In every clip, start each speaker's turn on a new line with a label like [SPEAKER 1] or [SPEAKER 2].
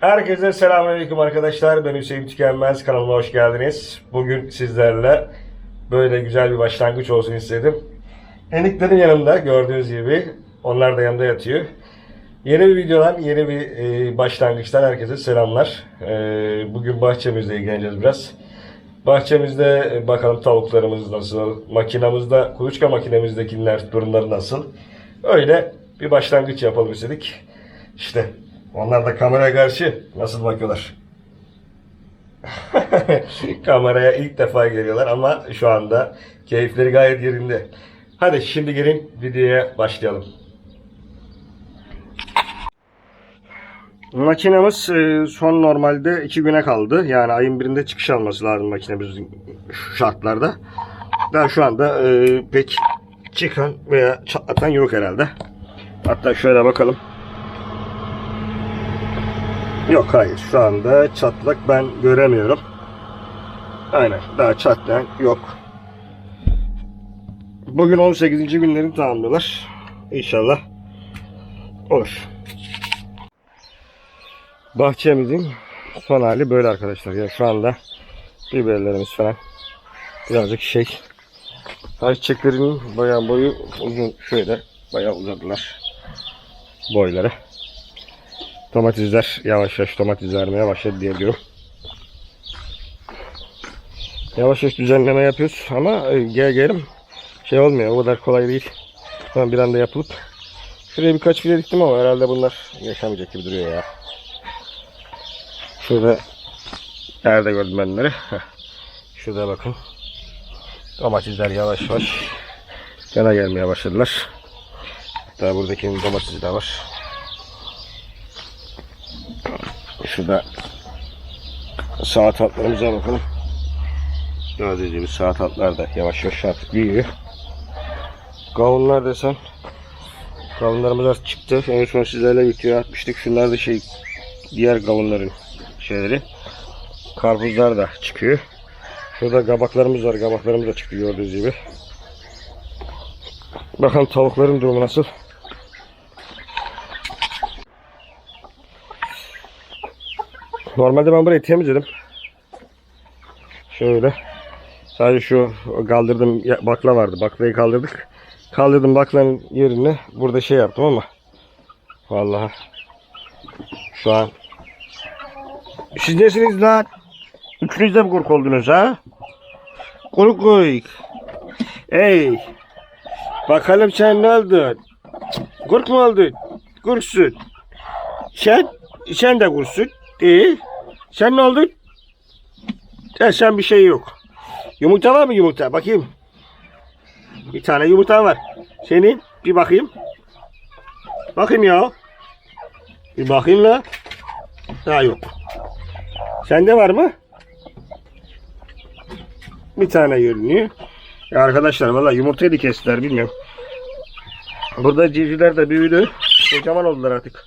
[SPEAKER 1] Herkese selamünaleyküm arkadaşlar. Ben Hüseyin Tükenmez. Kanalıma hoş geldiniz. Bugün sizlerle böyle güzel bir başlangıç olsun istedim. Eniklerim yanımda gördüğünüz gibi. Onlar da yanında yatıyor. Yeni bir videodan, yeni bir e, başlangıçtan herkese selamlar. E, bugün bahçemizle ilgileneceğiz biraz. Bahçemizde e, bakalım tavuklarımız nasıl, makinamızda, kuluçka makinemizdekiler durumları nasıl. Öyle bir başlangıç yapalım istedik. İşte onlar da kameraya karşı nasıl bakıyorlar. Kameraya ilk defa geliyorlar ama şu anda keyifleri gayet yerinde. Hadi şimdi gelin videoya başlayalım. Makinemiz e, son normalde iki güne kaldı. Yani ayın birinde çıkış alması lazım makinemizin şu şartlarda. Daha şu anda e, pek çıkan veya çatlatan yok herhalde. Hatta şöyle bakalım. Yok hayır şu anda çatlak ben göremiyorum. Aynen daha çatlayan yok. Bugün 18. günlerini tamamlıyorlar. İnşallah olur. Bahçemizin son hali böyle arkadaşlar. Ya şu anda biberlerimiz falan birazcık şey. Ayçiçeklerinin bayağı boyu uzun şöyle bayağı uzadılar boyları. Domatesler yavaş yavaş domates vermeye başladı diye diyorum. Yavaş yavaş düzenleme yapıyoruz ama e, gel gelim şey olmuyor o kadar kolay değil. Hemen bir anda yapılıp şuraya birkaç file diktim ama herhalde bunlar yaşamayacak gibi duruyor ya. Şurada nerede gördüm ben bunları? Şurada bakın. Domatesler yavaş yavaş yana gelmeye başladılar. Hatta buradakinin domatesi de var. Şurada saat altlarımıza bakalım. Gördüğünüz gibi saat altlar da yavaş yavaş artık büyüyor. Kavunlar desen kavunlarımız artık çıktı. En son sizlerle video atmıştık. Şunlar da şey diğer kavunların şeyleri. Karpuzlar da çıkıyor. Şurada kabaklarımız var. Kabaklarımız da çıktı gördüğünüz gibi. Bakalım tavukların durumu nasıl? Normalde ben burayı temizledim. Şöyle. Sadece şu kaldırdım bakla vardı. Baklayı kaldırdık. Kaldırdım baklanın yerine burada şey yaptım ama vallahi şu an siz nesiniz lan? Üçünüz de mi kurk oldunuz ha? Kurk koy. Ey. Bakalım sen ne oldun? Kurk mu oldun? Kurksun. Sen? Sen de kurksun. İyi. Sen ne oldun? E, sen bir şey yok. Yumurta var mı yumurta? Bakayım. Bir tane yumurta var. Senin bir bakayım. Bakayım ya. Bir bakayım la. Daha yok. Sende var mı? Bir tane görünüyor. Ya arkadaşlar valla yumurtayı da kestiler bilmiyorum. Burada civcivler de büyüdü. Kocaman oldular artık.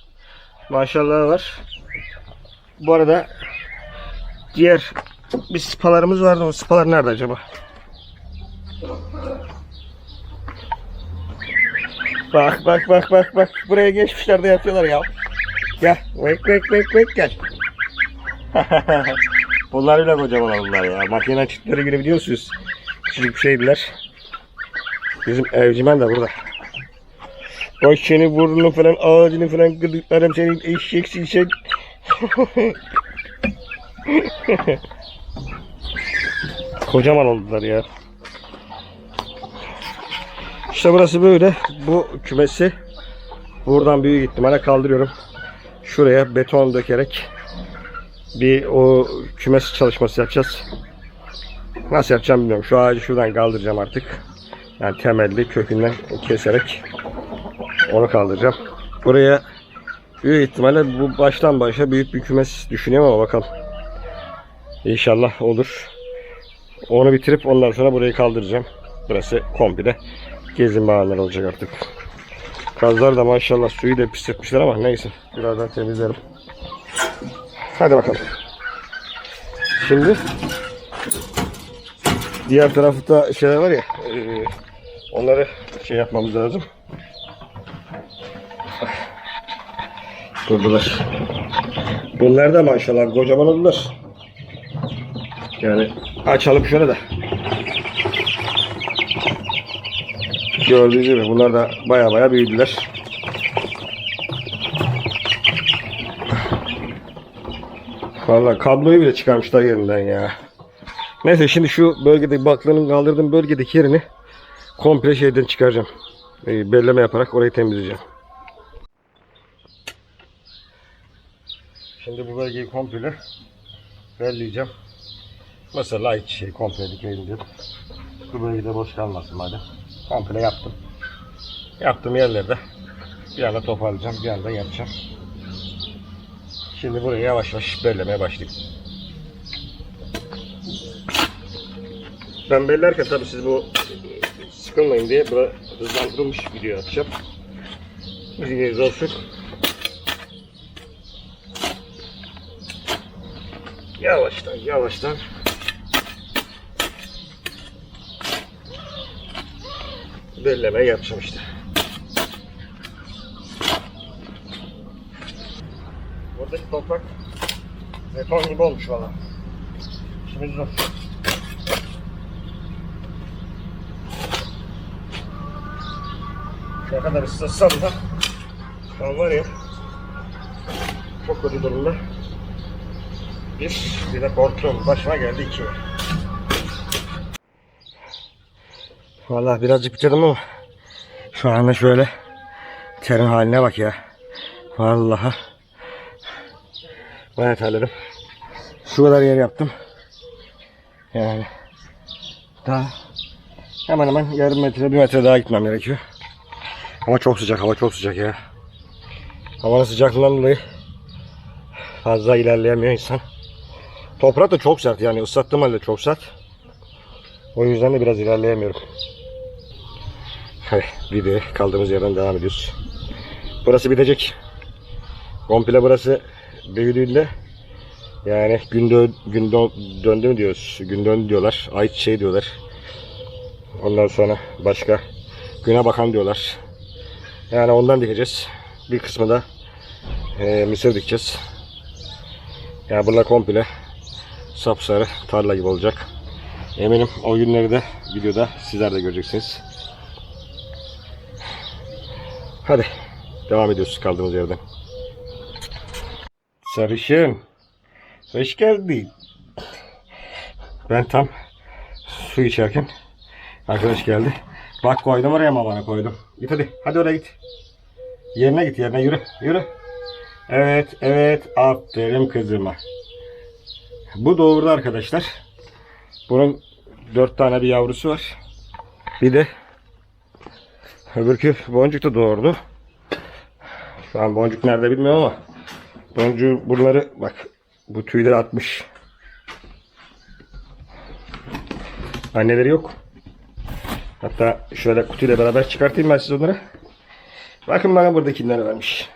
[SPEAKER 1] Maşallah var. Bu arada diğer bir spalarımız vardı. O spalar nerede acaba? Bak bak bak bak bak. Buraya geçmişler de yatıyorlar ya. Gel. Vek vek vek vek gel. Bunlar bile kocaman oldular ya. Makine çıktıkları günü biliyorsunuz. Küçücük bir şeydiler. Bizim evcimen de burada. Bak senin burnunu falan ağzını falan gıdıklarım senin eşeksin sen. Kocaman oldular ya. İşte burası böyle. Bu kümesi buradan büyük ihtimalle kaldırıyorum. Şuraya beton dökerek bir o kümes çalışması yapacağız. Nasıl yapacağım bilmiyorum. Şu ağacı şuradan kaldıracağım artık. Yani temelli kökünden keserek onu kaldıracağım. Buraya büyük ihtimalle bu baştan başa büyük bir kümes düşünüyorum ama bakalım. İnşallah olur. Onu bitirip ondan sonra burayı kaldıracağım. Burası komple gezinme alanları olacak artık. Kazlar da maşallah suyu da pis etmişler ama neyse. Birazdan temizlerim. Hadi bakalım. Şimdi diğer tarafta şeyler var ya e, onları şey yapmamız lazım. Durdular. Bunlar da maşallah kocaman oldular. Yani açalım şöyle de. Gördüğünüz gibi bunlar da baya baya büyüdüler. Vallahi kabloyu bile çıkarmışlar yerinden ya. Neyse şimdi şu bölgedeki baklığının kaldırdığım bölgedeki yerini komple şeyden çıkaracağım. Ee, belleme yaparak orayı temizleyeceğim. Şimdi bu bölgeyi komple belleyeceğim. Mesela hiç şey komple dikelim dedim. Bu bölgede boş kalmasın madem. Komple yaptım. Yaptığım yerlerde bir anda toparlayacağım, bir anda yapacağım. Şimdi burayı yavaş yavaş bellemeye başlayayım. Ben bellerken tabii siz bu sıkılmayın diye böyle hızlandırılmış video yapacağım. Bilginiz olsun. Yavaştan yavaştan belleme yapacağım işte. Buradaki toprak beton gibi olmuş valla. Şimdi zor. Ne kadar ıslatsam da an var ya çok kötü durumda. Bir, bir de korkuyorum. Başıma geldi iki. Vallahi birazcık bitirdim ama şu anda şöyle terin haline bak ya. Vallahi bayağı terledim. Şu kadar yer yaptım. Yani daha hemen hemen yarım metre bir metre daha gitmem gerekiyor. Ama çok sıcak hava çok sıcak ya. Havanın sıcaklığından dolayı fazla ilerleyemiyor insan. Toprak da çok sert yani ıslattığım halde çok sert. O yüzden de biraz ilerleyemiyorum. Hadi videoya kaldığımız yerden devam ediyoruz. Burası bitecek. Komple burası büyüdüğünde yani gün, dö gün dö- döndü mü diyoruz. Gün döndü diyorlar. Ay şey diyorlar. Ondan sonra başka güne bakan diyorlar. Yani ondan dikeceğiz. Bir kısmı da e, mısır dikeceğiz. Yani bunlar komple sapsarı tarla gibi olacak. Eminim o günleri de videoda sizler de göreceksiniz. Hadi devam ediyoruz kaldığımız yerden. Sarışın. Hoş geldin. Ben tam su içerken arkadaş geldi. Bak koydum oraya mamana koydum. Git hadi. Hadi oraya git. Yerine git yerine yürü. Yürü. Evet evet aferin kızıma. Bu doğurdu arkadaşlar. Bunun dört tane bir yavrusu var. Bir de öbürkü boncuk da doğurdu. Şu an boncuk nerede bilmiyorum ama boncuğu bunları bak bu tüyleri atmış. Anneleri yok. Hatta şöyle kutuyla beraber çıkartayım ben size onları. Bakın bana buradakileri vermiş.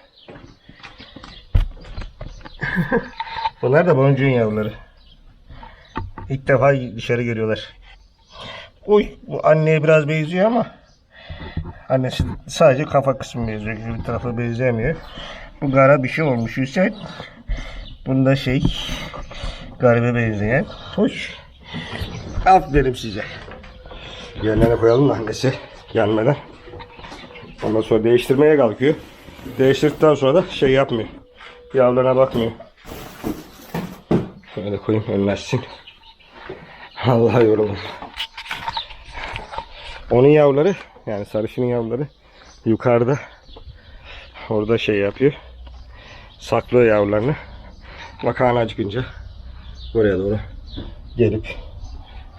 [SPEAKER 1] Bunlar da boncuğun yavruları. İlk defa dışarı geliyorlar. Uy bu anneye biraz benziyor ama annesi sadece kafa kısmı benziyor. Bir tarafı benzemiyor. Bu gara bir şey olmuş Hüseyin. Bunda şey garibe benzeyen. Hoş. Aferin size. Yerlerine koyalım da annesi gelmeden. Ondan sonra değiştirmeye kalkıyor. Değiştirdikten sonra da şey yapmıyor. Yavrularına bakmıyor. Şöyle koyayım önleşsin. Allah yoruldum. Onun yavruları yani sarışının yavruları yukarıda orada şey yapıyor. Saklıyor yavrularını. Makarna acıkınca buraya doğru gelip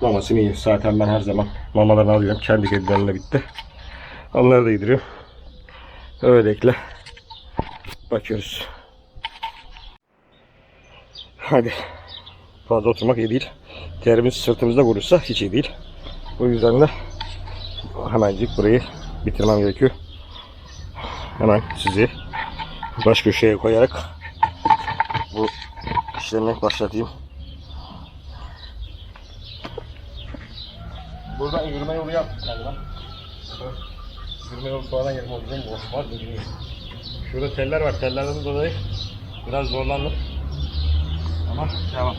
[SPEAKER 1] mamasını yiyor. Zaten ben her zaman mamalarını alıyorum. Kendi kedilerine bitti. Onları da yediriyorum. Öylelikle bakıyoruz. Hadi. Fazla oturmak iyi değil. Terimiz sırtımızda vurursa hiç iyi değil. O yüzden de hemencik burayı bitirmem gerekiyor. Hemen sizi baş köşeye koyarak bu işlemi başlatayım. Buradan yürüme yolu yaptık galiba. Yürüme yolu sonradan yerim olacağım. Var bilmiyorum. Şurada teller var. Tellerden dolayı biraz zorlandım. Ama devam.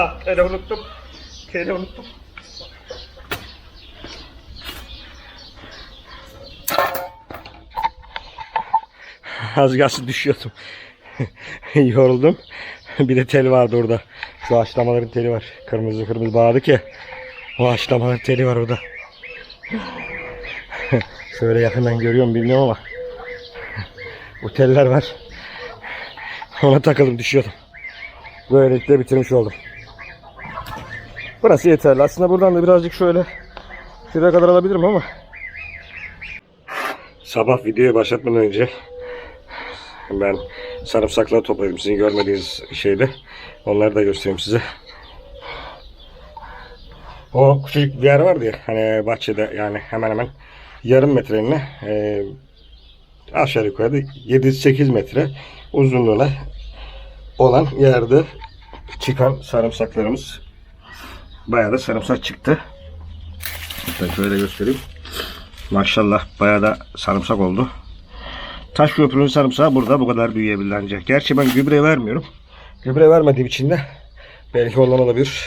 [SPEAKER 1] Ah, tele unuttum. Tele unuttum. Az kalsın düşüyordum. Yoruldum. Bir de tel vardı orada. Şu haşlamaların teli var. Kırmızı kırmızı bağladık ya. O haşlamaların teli var orada. Şöyle yakından görüyorum bilmiyorum ama. Bu teller var. Ona takıldım düşüyordum. Böylelikle bitirmiş oldum. Burası yeterli. Aslında buradan da birazcık şöyle şuraya kadar alabilirim ama. Sabah videoya başlatmadan önce ben sarımsakları topladım sizin görmediğiniz şeyde. Onları da göstereyim size. O küçük bir yer vardı ya hani bahçede yani hemen hemen yarım metreline e, aşağı yukarı 7-8 metre uzunluğuna olan yerde çıkan sarımsaklarımız bayağı da sarımsak çıktı. Hatta şöyle göstereyim. Maşallah bayağı da sarımsak oldu. Taş köprünün sarımsağı burada bu kadar büyüyebilir ancak. Gerçi ben gübre vermiyorum. Gübre vermediğim için de belki ondan olabilir.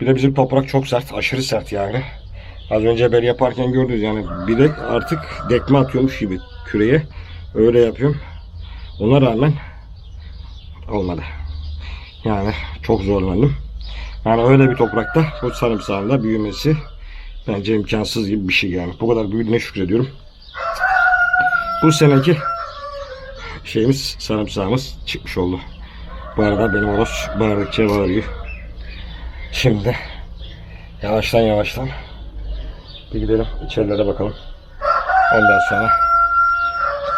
[SPEAKER 1] Bir de bizim toprak çok sert. Aşırı sert yani. Az önce beri yaparken gördünüz yani. Bir de artık dekme atıyormuş gibi küreye. Öyle yapıyorum. Ona rağmen olmadı. Yani çok zorlandım. Yani öyle bir toprakta bu sarımsağın da büyümesi bence imkansız gibi bir şey yani. Bu kadar büyüdüğüne şükrediyorum. Bu seneki şeyimiz sarımsağımız çıkmış oldu. Bu arada benim oros bağırdıkça bağırıyor. Şimdi yavaştan yavaştan bir gidelim içerilere bakalım. Ondan sonra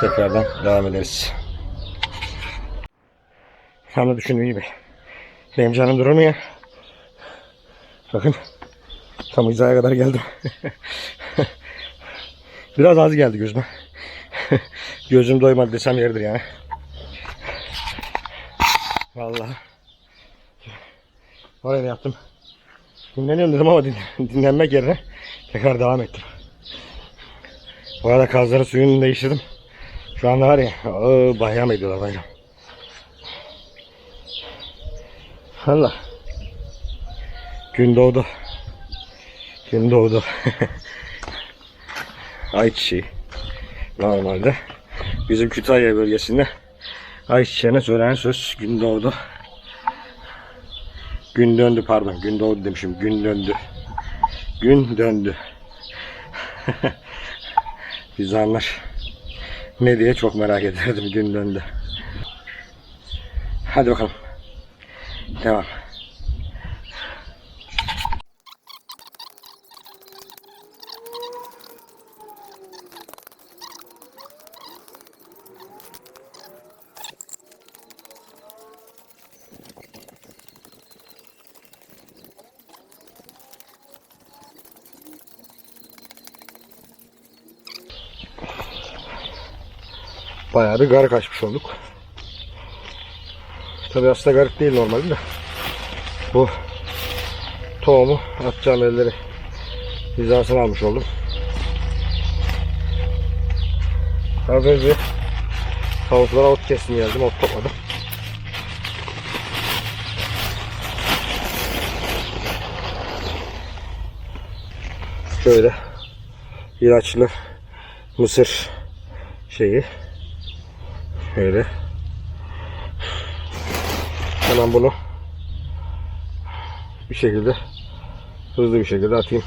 [SPEAKER 1] tekrardan devam ederiz. Tam da düşündüğüm gibi. Benim canım durmuyor. Bakın. Tam hizaya kadar geldim. Biraz az geldi gözüme. Gözüm doymadı desem yeridir yani. Vallahi. Oraya da yaptım. Dinleniyorum dedim ama din- dinlenmek yerine tekrar devam ettim. Bu arada kazların suyunu değiştirdim. Şu anda var ya aa, bayram ediyorlar bayram. Allah. Gün doğdu. Gün doğdu. Ayçiçeği. Normalde bizim Kütahya bölgesinde ayçiçeğine söylenen söz gün doğdu. Gün döndü pardon. Gün doğdu demişim. Gün döndü. Gün döndü. Bizanlar ne diye çok merak ederdim gün döndü. Hadi bakalım. Devam. Bayağı bir garip açmış olduk. Tabi aslında garip değil normalde de. Bu tohumu atacağım elleri hizasını almış oldum. Az önce tavuklara ot kestim geldim, ot topladım. Şöyle ilaçlı mısır şeyi Böyle. Hemen bunu bir şekilde hızlı bir şekilde atayım.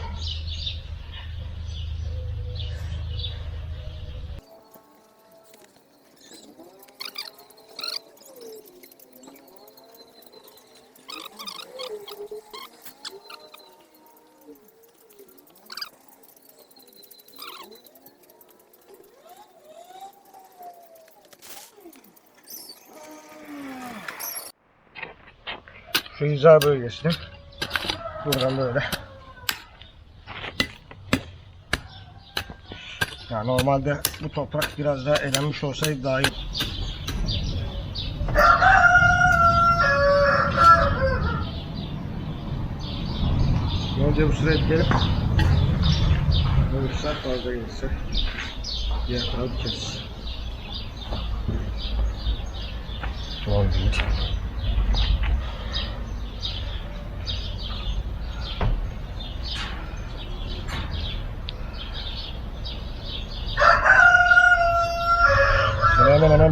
[SPEAKER 1] Hiza bölgesini buradan böyle ya normalde bu toprak biraz daha elenmiş olsaydı daha iyi. Önce bu sırayı dikelim. Olursa fazla gelirse diğer tarafı dikeriz. Tamam değil.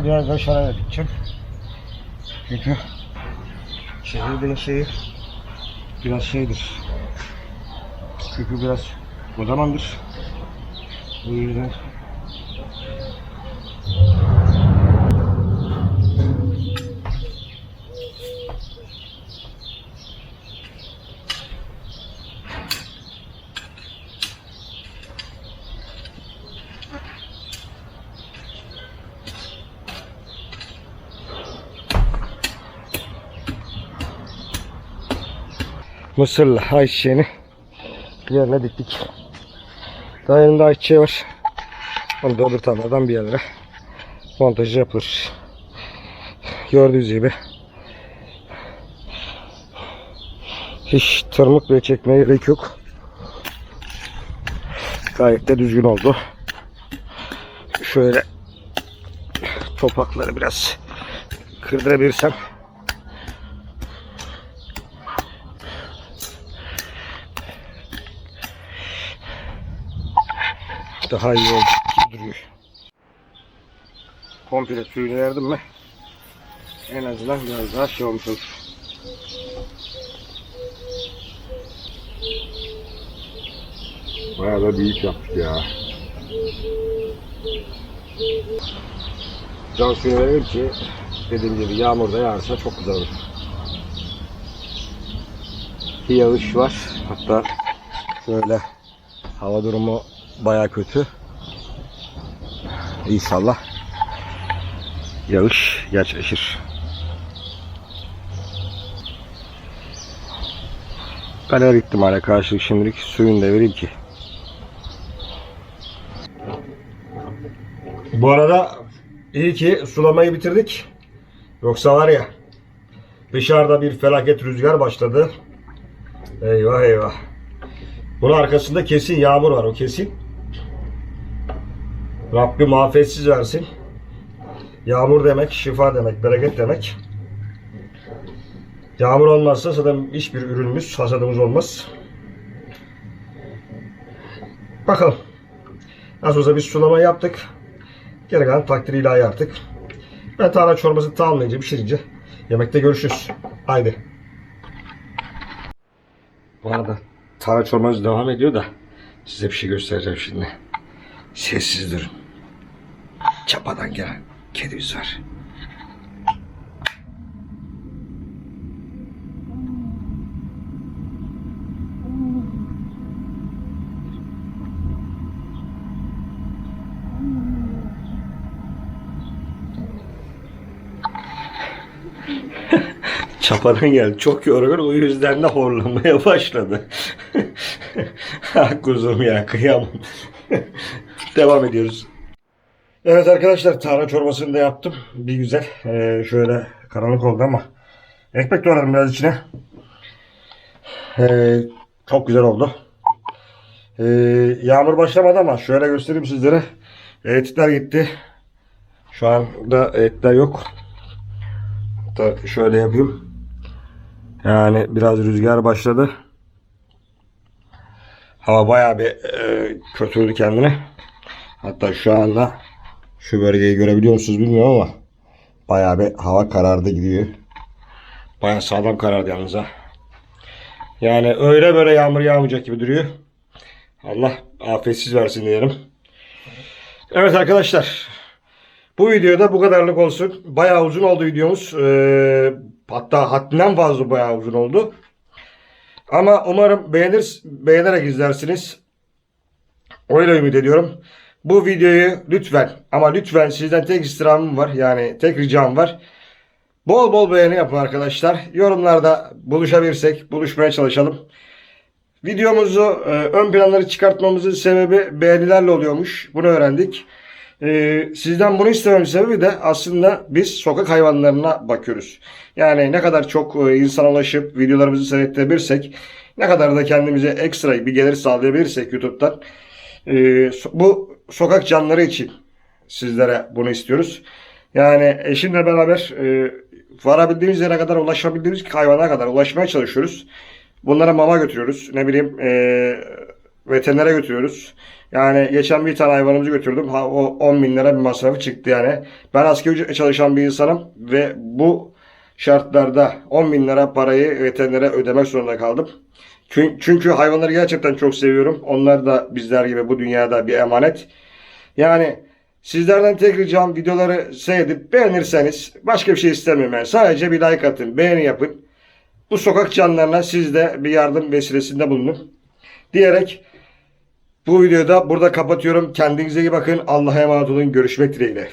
[SPEAKER 1] Hemen biraz daha şaraya dikeceğim. Çünkü şehir değil şehir biraz şeydir. Çünkü biraz kocamandır. Bu yüzden Mısırlı ayçiçeğini yerine diktik. Daha elimde ayçiçeği var. Onu da öbür tarladan bir yerlere montajı yapılır. Gördüğünüz gibi hiç tırmık bile çekmeye gerek yok. Gayet de düzgün oldu. Şöyle toprakları biraz kırdırabilirsem daha iyi olacak gibi duruyor. Komple suyunu verdim mi en azından biraz daha şey olmuş olur.
[SPEAKER 2] Bayağı da büyük yaptık ya.
[SPEAKER 1] Can suyu verelim ki dediğim gibi yağmur da yağarsa çok güzel olur. Bir yağış var. Hatta şöyle hava durumu baya kötü. İnşallah yağış gerçekleşir. Ben her ihtimale karşılık şimdilik suyunu da vereyim ki. Bu arada iyi ki sulamayı bitirdik. Yoksa var ya dışarıda bir felaket rüzgar başladı. Eyvah eyvah. Bunun arkasında kesin yağmur var o kesin. Rabbim afetsiz versin. Yağmur demek, şifa demek, bereket demek. Yağmur olmazsa zaten hiçbir ürünümüz, hasadımız olmaz. Bakalım. Nasıl olsa biz sulama yaptık. Geri kalan takdir ilahi artık. Ben tarhana çorbası tamamlayınca, pişirince yemekte görüşürüz. Haydi. Bu arada tarhana çorbamız devam ediyor da size bir şey göstereceğim şimdi. Sessiz durun. Çapadan gelen kedimiz var. Çapadan geldi. Çok yorgun. O yüzden de horlamaya başladı. kuzum ya kıyamam. Devam ediyoruz. Evet arkadaşlar tarhana çorbasını da yaptım. Bir güzel. Ee, şöyle karanlık oldu ama. Ekmek doğradım biraz içine. Ee, çok güzel oldu. Ee, yağmur başlamadı ama şöyle göstereyim sizlere. Etler gitti. Şu anda etler yok. Hatta şöyle yapayım. Yani biraz rüzgar başladı. Hava bayağı bir e, kötüydü kendine. Hatta şu anda şu bölgeyi görebiliyor musunuz bilmiyorum ama bayağı bir hava karardı gidiyor. Baya sağlam karardı yalnız ha. Yani öyle böyle yağmur yağmayacak gibi duruyor. Allah afetsiz versin diyelim. Evet arkadaşlar. Bu videoda bu kadarlık olsun. Bayağı uzun oldu videomuz. Ee, hatta haddinden fazla bayağı uzun oldu. Ama umarım beğenir, beğenerek izlersiniz. Öyle ümit ediyorum. Bu videoyu lütfen ama lütfen sizden tek istirhamım var. Yani tek ricam var. Bol bol beğeni yapın arkadaşlar. Yorumlarda buluşabilirsek buluşmaya çalışalım. Videomuzu e, ön planları çıkartmamızın sebebi beğenilerle oluyormuş. Bunu öğrendik. E, sizden bunu istemem sebebi de aslında biz sokak hayvanlarına bakıyoruz. Yani ne kadar çok e, insana ulaşıp videolarımızı seyrettirebilirsek, ne kadar da kendimize ekstra bir gelir sağlayabilirsek YouTube'dan e, bu sokak canları için sizlere bunu istiyoruz. Yani eşimle beraber e, varabildiğimiz yere kadar ulaşabildiğimiz hayvanlara kadar ulaşmaya çalışıyoruz. Bunlara mama götürüyoruz. Ne bileyim e, veterinere götürüyoruz. Yani geçen bir tane hayvanımızı götürdüm. Ha, o 10 bin lira bir masrafı çıktı yani. Ben asgari ücretle çalışan bir insanım ve bu şartlarda 10 bin lira parayı veterinere ödemek zorunda kaldım. Çünkü, hayvanları gerçekten çok seviyorum. Onlar da bizler gibi bu dünyada bir emanet. Yani sizlerden tek ricam videoları seyredip beğenirseniz başka bir şey istemiyorum yani. Sadece bir like atın, beğeni yapın. Bu sokak canlarına siz de bir yardım vesilesinde bulunun. Diyerek bu videoda burada kapatıyorum. Kendinize iyi bakın. Allah'a emanet olun. Görüşmek dileğiyle.